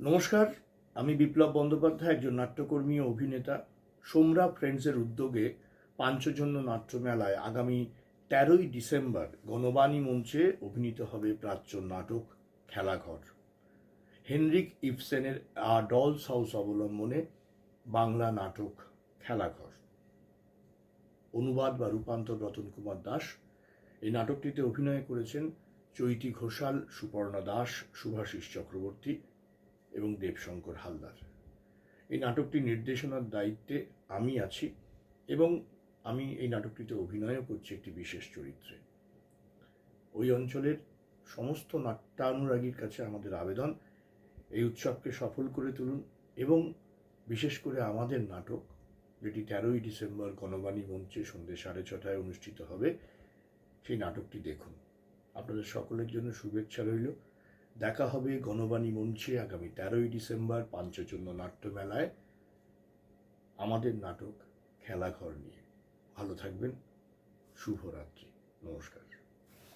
নমস্কার, আমি বিপ্লব বন্দ্যোপাধ্যায়, একজন নাট্যকর্মী ও অভিনেতা। সোমরা ফ্রেন্ডসের উদ্যোগে পাঞ্চজন্য নাট্যমেলায় আগামী তেরোই ডিসেম্বর গণবাণী মঞ্চে অভিনীত হবে প্রাচ্য নাটক খেলাঘর। হেনরিক ইপসেনের আ ডলস হাউস অবলম্বনে বাংলা নাটক খেলাঘর। অনুবাদ বা রূপান্তর রতন কুমার দাস। এই নাটকটিতে অভিনয় করেছেন চৈতি ঘোষাল, সুপর্ণা দাস শুভাশিস চক্রবর্তী এবং দেবশঙ্কর হালদার। এই নাটকটি নির্দেশনার দায়িত্বে আমি আছি এবং আমি এই নাটকটিতে অভিনয়ও করছি একটি বিশেষ চরিত্রে। ওই অঞ্চলের সমস্ত নাট্যানুরাগীর কাছে আমাদের আবেদন, এই উৎসবকে সফল করে তুলুন এবং বিশেষ করে আমাদের নাটক, যেটি তেরোই ডিসেম্বর গণবাণী মঞ্চে সন্ধ্যে সাড়ে ছটায় অনুষ্ঠিত হবে, সেই নাটকটি দেখুন। আপনাদের সকলের জন্য শুভেচ্ছা রইল। দেখা হবে গণবাণী মঞ্চে আগামী তেরোই ডিসেম্বর পাঞ্চজন্য নাট্যমেলায় আমাদের নাটক, খেলাঘর নিয়ে। ভালো থাকবেন। শুভরাত্রি। নমস্কার।